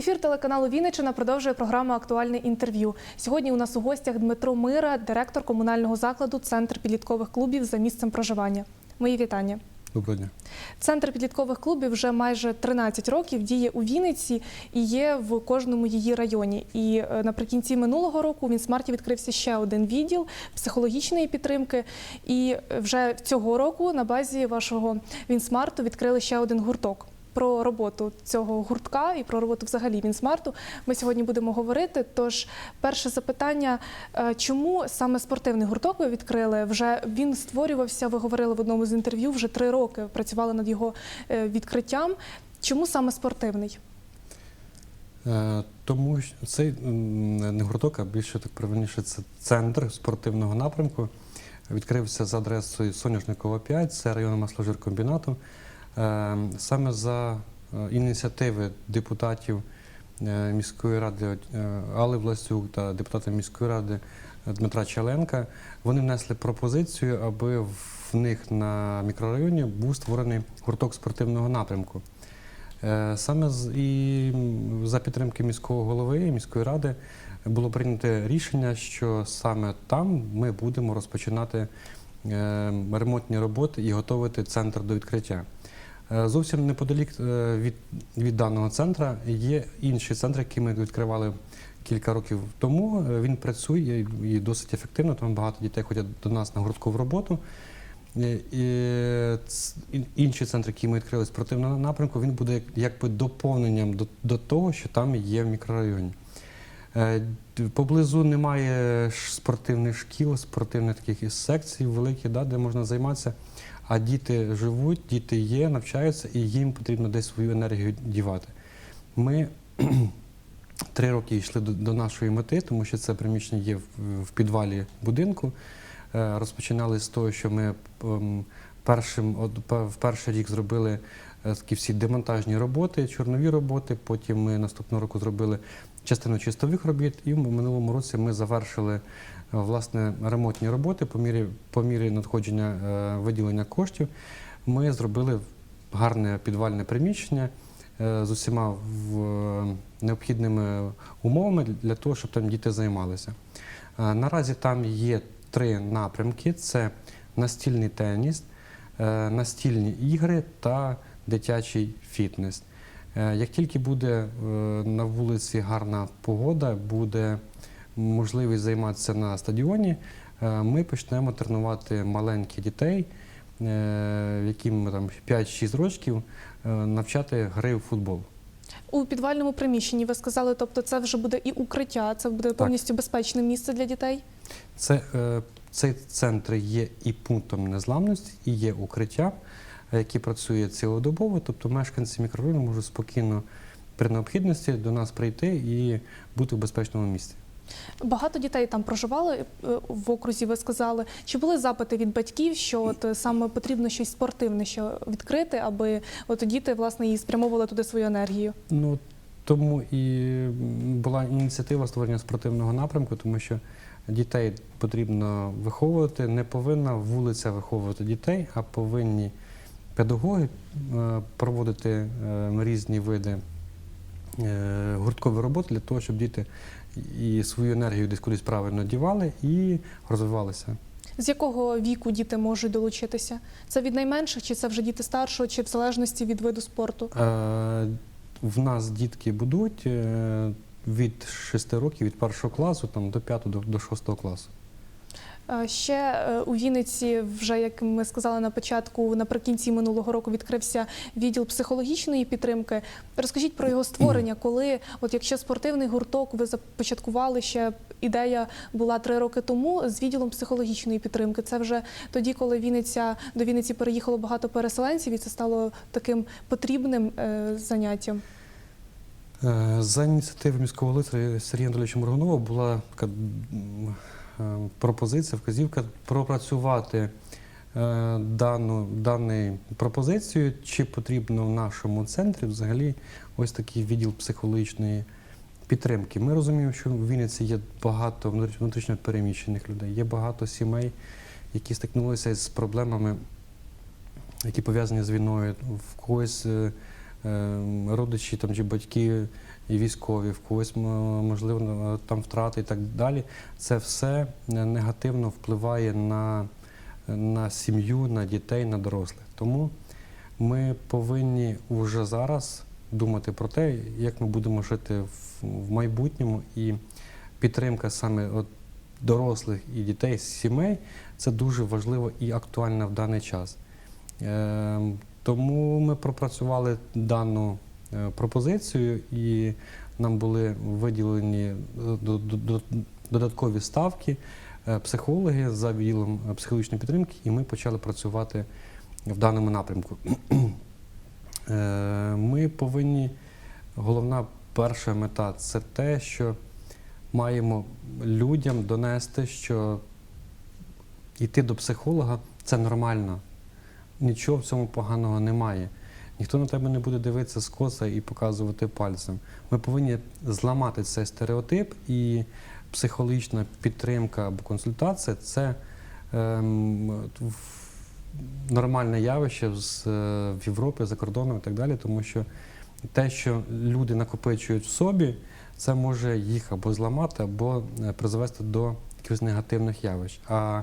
Ефір телеканалу Вінниччина продовжує програма Актуальне інтерв'ю. Сьогодні у нас у гостях Дмитро Мира, директор комунального закладу Центр підліткових клубів за місцем проживання. Мої вітання. Доброго дня. Центр підліткових клубів вже майже 13 років діє у Вінниці і є в кожному її районі. І е, наприкінці минулого року у Вінсмарті відкрився ще один відділ психологічної підтримки. І вже цього року на базі вашого Вінсмарту відкрили ще один гурток. Про роботу цього гуртка і про роботу взагалі Вінсмарту ми сьогодні будемо говорити. Тож, перше запитання: е, чому саме спортивний гурток ви відкрили? Вже він створювався. Ви говорили в одному з інтерв'ю. Вже три роки працювали над його е, відкриттям. Чому саме спортивний? Е, Тому що цей не гурток, а більше так правильніше, це центр спортивного напрямку. Відкрився за адресою Соняшникова 5, це район масложиркомбінату. Е, Саме за е, ініціативи депутатів е, міської ради е, Алли Власюк та депутата міської ради Дмитра Чаленка, вони внесли пропозицію, аби в них на мікрорайоні був створений гурток спортивного напрямку. Е, Саме і за підтримки міського голови і міської ради було прийнято рішення, що саме там ми будемо розпочинати е, ремонтні роботи і готувати центр до відкриття. Е, Зовсім неподалік е, від, від даного центру є інший центр, який ми відкривали кілька років тому. Е, Він працює і досить ефективно, тому багато дітей ходять до нас на гурткову роботу. І інший центр, який ми відкрили спортивного напрямку, він буде як- якби доповненням до, до того, що там є в мікрорайоні. Поблизу немає спортивних шкіл, спортивних таких секцій великих, да, де можна займатися. А діти живуть, діти є, навчаються, і їм потрібно десь свою енергію дівати. Ми три роки йшли до, нашої мети, тому що це приміщення є в, підвалі будинку. Е, Розпочинали з того, що ми ем, першим, в перший рік зробили е, такі всі демонтажні роботи, чорнові роботи. Потім ми наступного року зробили частину чистових робіт, і в минулому році ми завершили власне ремонтні роботи по мірі, по мірі надходження е, виділення коштів. Ми зробили гарне підвальне приміщення е, з усіма е, необхідними умовами для того, щоб там діти займалися. Е, Наразі там є три напрямки: це настільний теніс, е, настільні ігри та дитячий фітнес. Е, Як тільки буде е, на вулиці гарна погода, буде можливість займатися на стадіоні, е, ми почнемо тренувати маленьких дітей, е, яким там 5-6 років, е, навчати гри в футбол. У підвальному приміщенні ви сказали, тобто це вже буде і укриття, це буде повністю безпечне місце для дітей. Це, цей центр є і пунктом незламності, і є укриття, яке працює цілодобово, тобто мешканці мікрорайону можуть спокійно при необхідності до нас прийти і бути в безпечному місці. Багато дітей там проживали е, в окрузі. Ви сказали, чи були запити від батьків, що от е, саме потрібно щось спортивне ще відкрити, аби от діти власне і спрямовували туди свою енергію? Ну тому і була ініціатива створення спортивного напрямку, тому що дітей потрібно виховувати. Не повинна вулиця виховувати дітей, а повинні педагоги е, проводити різні види е, гурткової роботи для того, щоб діти і свою енергію десь кудись правильно дівали і розвивалися. З якого віку діти можуть долучитися? Це від найменших, чи це вже діти старшого, чи в залежності від виду спорту? Е, В нас дітки будуть е, від 6 років, від першого класу там, до 5 до, до 6 класу. Е, Ще е, у Вінниці, вже як ми сказали на початку, наприкінці минулого року відкрився відділ психологічної підтримки. Розкажіть про його створення, коли, от якщо спортивний гурток ви започаткували ще ідея була три роки тому з відділом психологічної підтримки. Це вже тоді, коли Вінниця до Вінниці переїхало багато переселенців, і це стало таким потрібним е, заняттям. За ініціативи міського лицаря Сергія Анатолійовича Моргунова була така пропозиція, вказівка пропрацювати е, дану, дану пропозицію, чи потрібно в нашому центрі взагалі ось такий відділ психологічної підтримки. Ми розуміємо, що в Вінниці є багато внутрі- внутрішньо переміщених людей, є багато сімей, які стикнулися з проблемами, які пов'язані з війною. В когось е, е, родичі там, чи батьки і військові, в когось можливо там втрати і так далі. Це все негативно впливає на, на сім'ю, на дітей, на дорослих. Тому ми повинні вже зараз думати про те, як ми будемо жити в, майбутньому, і підтримка саме от дорослих і дітей, сімей це дуже важливо і актуально в даний час. Е, Тому ми пропрацювали дану пропозицію і нам були виділені е, до- до- до- додаткові ставки е, психологи за відділом е, психологічної підтримки, і ми почали працювати в даному напрямку. Е, Ми повинні, головна перша мета це те, що маємо людям донести, що йти до психолога це нормально. Нічого в цьому поганого немає. Ніхто на тебе не буде дивитися скоса і показувати пальцем. Ми повинні зламати цей стереотип, і психологічна підтримка або консультація це ем, нормальне явище з, е, в Європі, за кордоном і так далі, тому що те, що люди накопичують в собі, це може їх або зламати, або е, призвести до якихось негативних явищ. А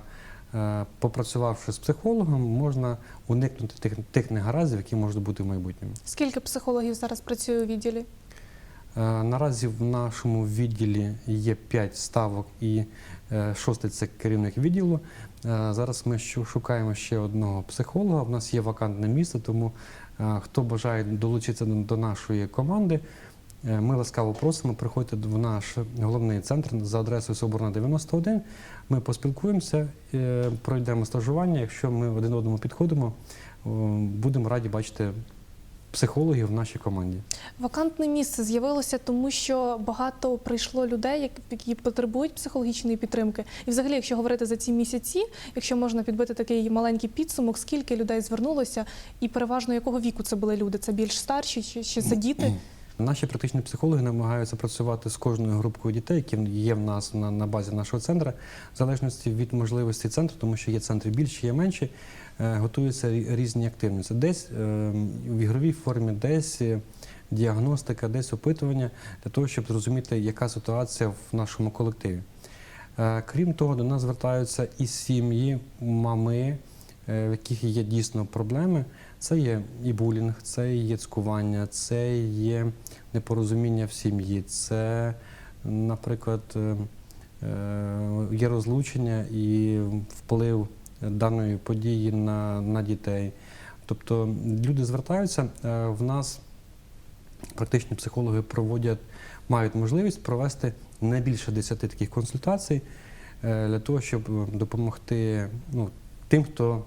попрацювавши з психологом, можна уникнути тих, тих негараздів, які можуть бути в майбутньому. Скільки психологів зараз працює у відділі? Е, Наразі в нашому відділі є 5 ставок і е, шостий це керівник відділу. Е, Зараз ми шукаємо ще одного психолога. У нас є вакантне місце, тому е, хто бажає долучитися до- нашої команди, е, ми ласкаво просимо. Приходьте в наш головний центр за адресою Соборна 91. Ми поспілкуємося, е, пройдемо стажування. Якщо ми один одному підходимо, е, будемо раді бачити психологів в нашій команді. Вакантне місце з'явилося, тому що багато прийшло людей, як- які потребують психологічної підтримки. І взагалі, якщо говорити за ці місяці, якщо можна підбити такий маленький підсумок, скільки людей звернулося, і переважно якого віку це були люди? Це більш старші чи, чи це діти? Наші практичні психологи намагаються працювати з кожною групкою дітей, які є в нас на, на базі нашого центру, в залежності від можливості центру, тому що є центри більші, є менші, е, готуються різні активності. Десь е, в ігровій формі, десь е, діагностика, десь опитування для того, щоб зрозуміти, яка ситуація в нашому колективі. Крім того, до нас звертаються і сім'ї, мами, в яких є дійсно проблеми. Це є і булінг, це є цькування, це є непорозуміння в сім'ї, це, наприклад, е, е, є розлучення і вплив даної події на, на дітей. Тобто люди звертаються, е, в нас практичні психологи проводять, мають можливість провести не більше 10 таких консультацій для того, щоб допомогти ну, тим, хто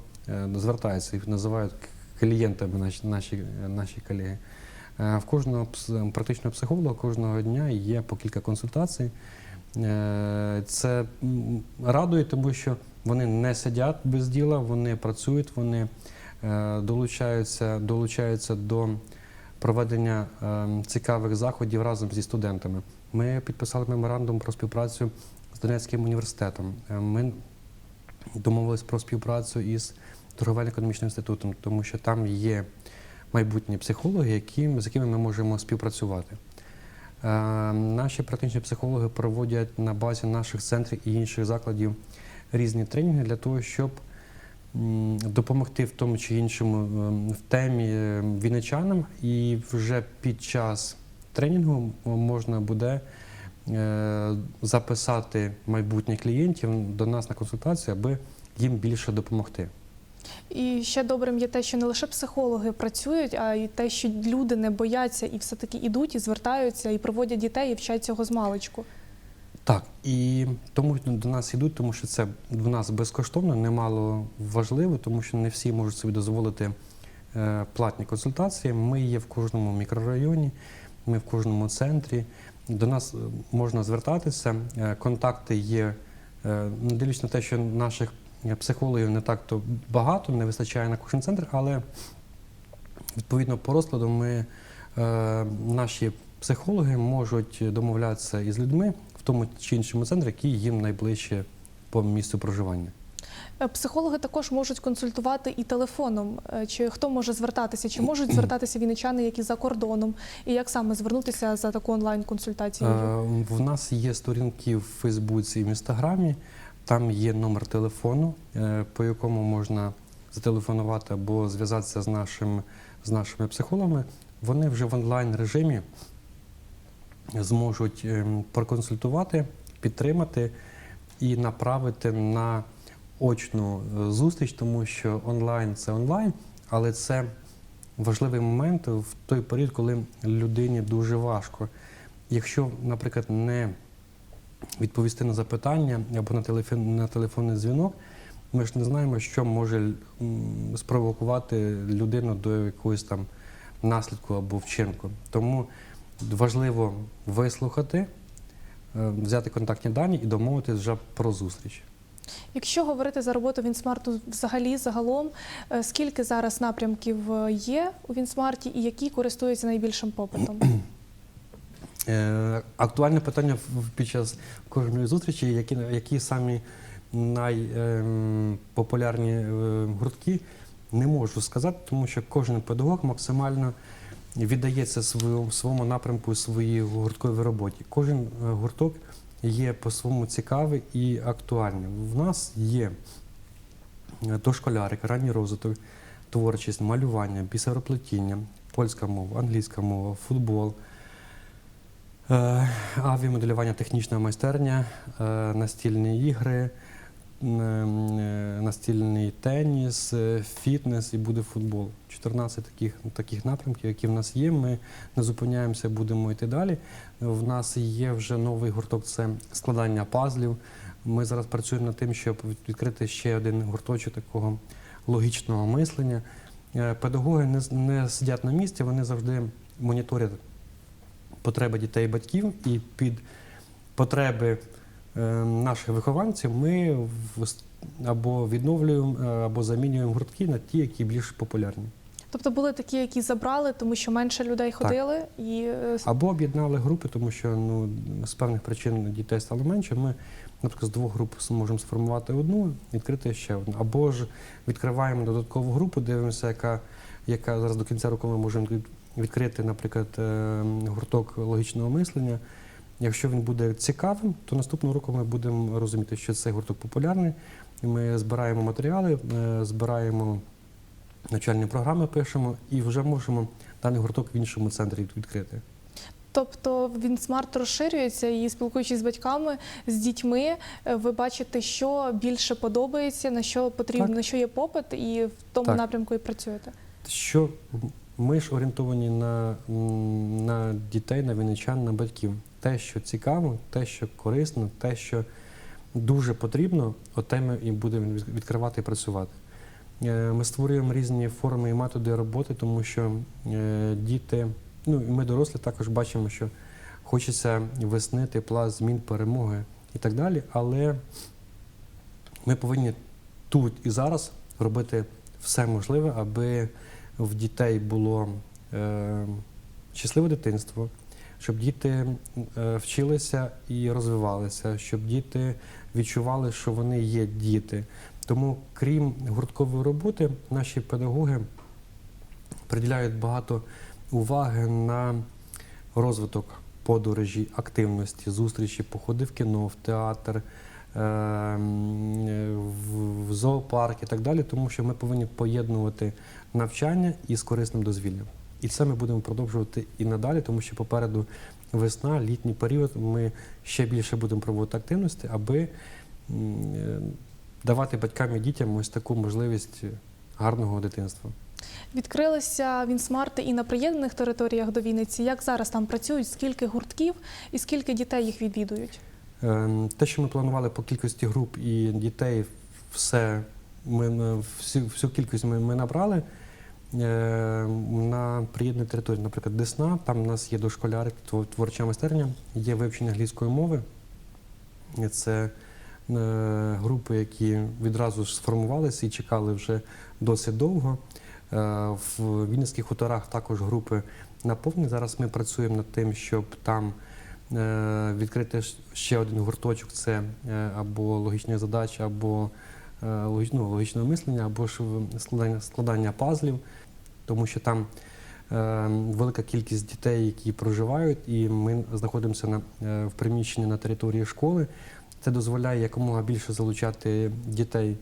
звертається, їх називають клієнтами наші, наші, колеги. Е, В кожного практичного психолога кожного дня є по кілька консультацій. Е, Це радує, тому що вони не сидять без діла, вони працюють, вони е, долучаються, долучаються до проведення цікавих заходів разом зі студентами. Ми підписали меморандум про співпрацю з Донецьким університетом. Ми домовились про співпрацю із торговельно-економічним інститутом, тому що там є майбутні психологи, які, з якими ми можемо співпрацювати. Е, Наші практичні психологи проводять на базі наших центрів і інших закладів різні тренінги для того, щоб допомогти в тому чи іншому ем, в темі е, вінничанам, і вже під час тренінгу можна буде е, записати майбутніх клієнтів до нас на консультацію, аби їм більше допомогти. І ще добрим є те, що не лише психологи працюють, а й те, що люди не бояться і все-таки ідуть, і звертаються, і проводять дітей, і вчать цього з маличку. Так, і тому до нас йдуть, тому що це в нас безкоштовно, немало важливо, тому що не всі можуть собі дозволити е, платні консультації. Ми є в кожному мікрорайоні, ми в кожному центрі. До нас е, можна звертатися. Е, Контакти є, не дивлячись на те, що наших психологів не так то багато, не вистачає на кожен центр, але відповідно по розкладу ми, е, наші психологи можуть домовлятися із людьми в тому чи іншому центрі, який їм найближче по місцю проживання. Е, Психологи також можуть консультувати і телефоном. Е, Чи хто може звертатися? Чи можуть звертатися вінничани, які за кордоном? І як саме звернутися за таку онлайн-консультацією? Е, В нас є сторінки в Фейсбуці і в Інстаграмі. Там є номер телефону, е, по якому можна зателефонувати або зв'язатися з, нашим, з нашими психологами. Вони вже в онлайн режимі зможуть ем, проконсультувати, підтримати і направити на очну е, зустріч, тому що онлайн це онлайн, але це важливий момент в той період, коли людині дуже важко. Якщо, наприклад, не відповісти на запитання або на, телефон, на телефонний дзвінок, ми ж не знаємо, що може спровокувати людину до якогось там наслідку або вчинку. Тому важливо вислухати, е, взяти контактні дані і домовитися вже про зустріч. Якщо говорити за роботу Вінсмарту взагалі загалом, е, скільки зараз напрямків е, є у Вінсмарті і які користуються найбільшим попитом? Е, Актуальне питання під час кожної зустрічі, які, які самі найпопулярні гуртки, не можу сказати, тому що кожен педагог максимально віддається своєму, напрямку своїй гуртковій роботі. Кожен е, гурток є по-своєму цікавий і актуальний. В нас є е, дошколярик, ранній розвиток, творчість, малювання, бісероплетіння, польська мова, англійська мова, футбол. Е, Авіамоделювання, технічна майстерня, е, настільні ігри, е, настільний теніс, фітнес і буде футбол. 14 таких, таких напрямків, які в нас є. Ми не зупиняємося, будемо йти далі. В нас є вже новий гурток це складання пазлів. Ми зараз працюємо над тим, щоб відкрити ще один гурточок такого логічного мислення. Педагоги не, не сидять на місці, вони завжди моніторять потреби дітей і батьків, і під потреби е, наших вихованців ми або відновлюємо, е, або замінюємо гуртки на ті, які більш популярні. Тобто були такі, які забрали, тому що менше людей ходили, і е, Або об'єднали групи, тому що ну, з певних причин дітей стало менше. Ми, наприклад, з двох груп можемо сформувати одну, відкрити ще одну. Або ж відкриваємо додаткову групу, дивимося, яка, яка зараз до кінця року ми можемо відкрити, наприклад, е, гурток логічного мислення. Якщо він буде цікавим, то наступного року ми будемо розуміти, що цей гурток популярний. Ми збираємо матеріали, е, збираємо навчальні програми, пишемо і вже можемо даний гурток в іншому центрі відкрити. тобто Вінсмарт розширюється і спілкуючись з батьками, з дітьми, е, ви бачите, що більше подобається, на що потрібно, Так. на що є попит, і в тому Так. напрямку і працюєте. Що ми ж орієнтовані на, на дітей, на вінничан, на батьків. Те, що цікаво, те, що корисно, те, що дуже потрібно, оте ми і будемо відкривати і працювати. Е, Ми створюємо різні форми і методи роботи, тому що е, діти, ну і ми дорослі також бачимо, що хочеться весни, тепла, змін, перемоги і так далі. Але ми повинні тут і зараз робити все можливе, аби в дітей було е, щасливе дитинство, щоб діти е, вчилися і розвивалися, щоб діти відчували, що вони є діти. Тому, крім гурткової роботи, наші педагоги приділяють багато уваги на розвиток подорожі, активності, зустрічі, походи в кіно, в театр, в- в зоопарк і так далі, тому що ми повинні поєднувати навчання із корисним дозвіллям. І це ми будемо продовжувати і надалі, тому що попереду весна, літній період. Ми ще більше будемо проводити активності, аби е, давати батькам і дітям ось таку можливість гарного дитинства. Відкрилися Вінсмарти і на приєднаних територіях до Вінниці. Як зараз там працюють? Скільки гуртків і скільки дітей їх відвідують? Е, Те, що ми планували по кількості груп і дітей, все ми всю, всю кількість ми, ми набрали. Е, На приєднаній території, наприклад, Десна, там у нас є дошколяри, тво- творча майстерня, є вивчення англійської мови. Це е, групи, які відразу сформувалися і чекали вже досить довго. Е, В Вінницьких хуторах також групи наповнені. Зараз ми працюємо над тим, щоб там відкрити ще один гурточок це е, або логічні задачі, або е, ну, логічного мислення або ж складання, складання пазлів, тому що там е, велика кількість дітей, які проживають, і ми знаходимося на, е, в приміщенні на території школи. Це дозволяє якомога більше залучати дітей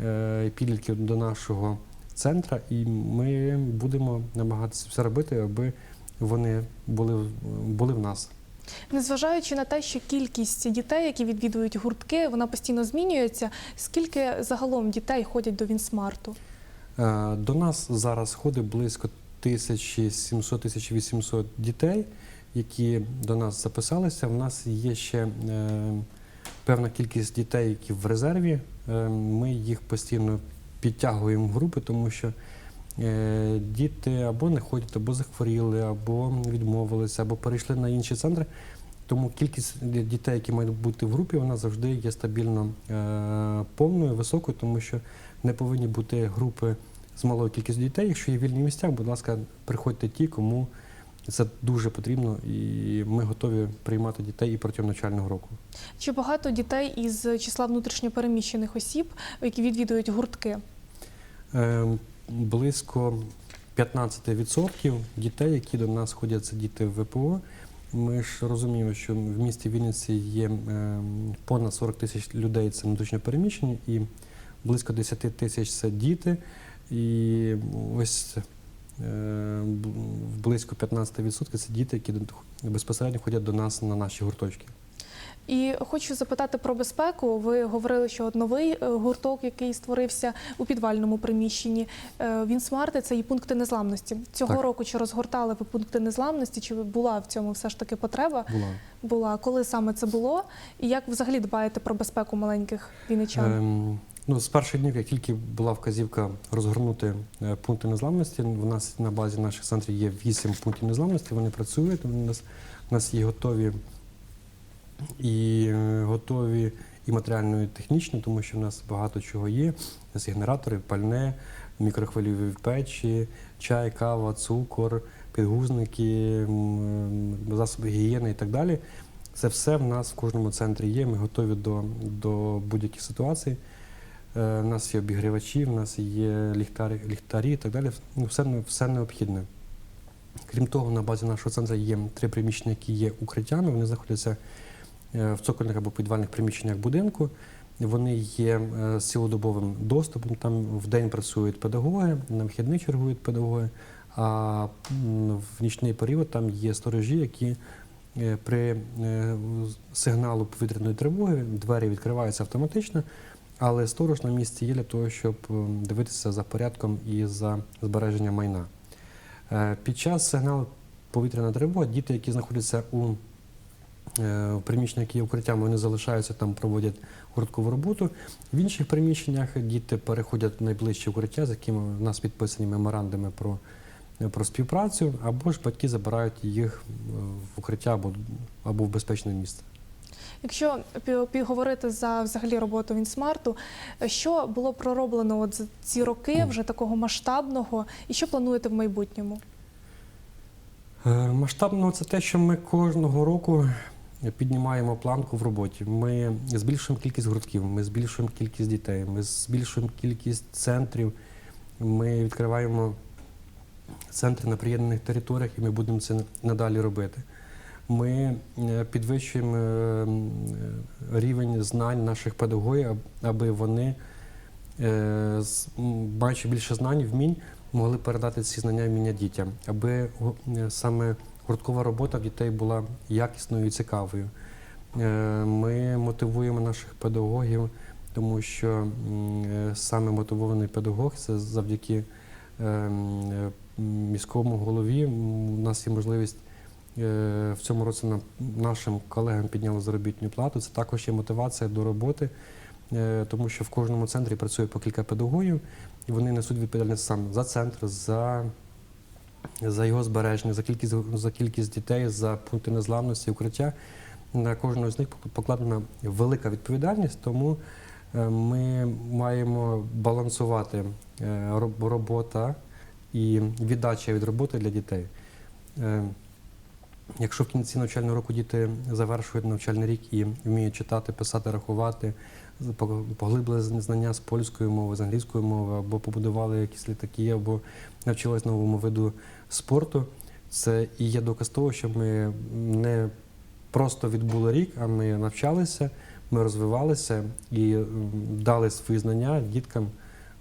е, і підлітків до нашого центру, і ми будемо намагатися все робити, аби вони були, були в нас. Незважаючи на те, що кількість дітей, які відвідують гуртки, вона постійно змінюється. Скільки загалом дітей ходять до Вінсмарту? Е, До нас зараз ходить близько 1700-1800 дітей, які до нас записалися. У нас є ще е, певна кількість дітей, які в резерві. Е, Ми їх постійно підтягуємо в групи, тому що діти або не ходять, або захворіли, або відмовилися, або перейшли на інші центри. Тому кількість дітей, які мають бути в групі, вона завжди є стабільно е, повною, високою, тому що не повинні бути групи з малою кількістю дітей. Якщо є вільні місця, будь ласка, приходьте ті, кому це дуже потрібно, і ми готові приймати дітей і протягом навчального року. Чи багато дітей із числа внутрішньопереміщених осіб, які відвідують гуртки? Е, близько 15% дітей, які до нас ходять, це діти в ВПО. Ми ж розуміємо, що в місті Вінниці є е, понад 40 тисяч людей, це внутрішньо переміщені, і близько 10 тисяч це діти. І ось е, близько 15% це діти, які безпосередньо ходять до нас на наші гурточки. І хочу запитати про безпеку. Ви говорили, що новий е, гурток, який створився у підвальному приміщенні, е, Вінсмарти це і пункти незламності. Цього Так. року чи розгортали ви пункти незламності? Чи була в цьому все ж таки потреба? Була. Була коли саме це було? І як взагалі дбаєте про безпеку маленьких вінничан? Ем, ну, з перших днів, як тільки була вказівка розгорнути е, пункти незламності, в нас на базі наших центрів є 8 пунктів незламності, вони працюють, у нас, у нас є готові і е, готові і матеріально, і технічно, тому що в нас багато чого є. У нас є генератори, пальне, мікрохвильові печі, чай, кава, цукор, підгузники, засоби гігієни і так далі. Це все в нас в кожному центрі є. Ми готові до, до будь-яких ситуацій. Е, У нас є обігрівачі, в нас є ліхтарі, ліхтарі і так далі. Ну, все, все необхідне. Крім того, на базі нашого центру є три приміщення, які є укриттями. Вони знаходяться е, в цокольних або підвальних приміщеннях будинку. Вони є е, цілодобовим доступом. Там в день працюють педагоги, на вихідних чергують педагоги. А в нічний період там є сторожі, які е, при е, сигналу повітряної тривоги двері відкриваються автоматично, але сторож на місці є для того, щоб е, дивитися за порядком і за збереженням майна. Е, Під час сигналу повітряна тривога діти, які знаходяться у е, в приміщенні, які є укриттями, вони залишаються там, проводять гурткову роботу. В інших приміщеннях діти переходять в найближче укриття, з якими в нас підписані меморандуми про, про співпрацю, або ж батьки забирають їх е, в укриття або, або в безпечне місце. Якщо піговорити за взагалі роботу Вінсмарту, е, що було пророблено от за ці роки вже такого масштабного, і що плануєте в майбутньому? Е, Масштабно це те, що ми кожного року піднімаємо планку в роботі. Ми збільшуємо кількість гуртків, ми збільшуємо кількість дітей, ми збільшуємо кількість центрів. Ми відкриваємо центри на приєднаних територіях, і ми будемо це надалі робити. Ми е, підвищуємо е, рівень знань наших педагогів, аби вони, е, маючи більше знань, вмінь, могли передати ці знання вміння дітям, аби саме гурткова робота в дітей була якісною і цікавою. Е, Ми мотивуємо наших педагогів, тому що е, саме мотивований педагог це завдяки е, міському голові. У нас є можливість в цьому році нашим колегам підняли заробітну плату. Це також є мотивація до роботи, тому що в кожному центрі працює по кілька педагогів, і вони несуть відповідальність саме за центр, за, за його збереження, за кількість, за кількість дітей, за пункти незламності, укриття. На кожного з них покладена велика відповідальність, тому е, ми маємо балансувати е, робота і віддача від роботи для дітей. Е, Якщо в кінці навчального року діти завершують навчальний рік і вміють читати, писати, рахувати, поглибили знання з польської мови, з англійської мови, або побудували якісь літаки, або навчились новому виду спорту. Це і є доказ того, що ми не просто відбули рік, а ми навчалися, ми розвивалися і дали свої знання діткам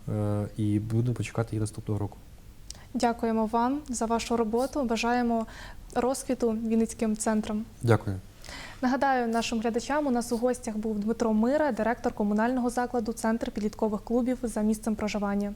е, і будемо почекати їх наступного року. Дякуємо вам за вашу роботу. Бажаємо розквіту Вінницьким центром. Дякую. Нагадаю нашим глядачам, у нас у гостях був Дмитро Мира, директор комунального закладу Центр підліткових клубів за місцем проживання.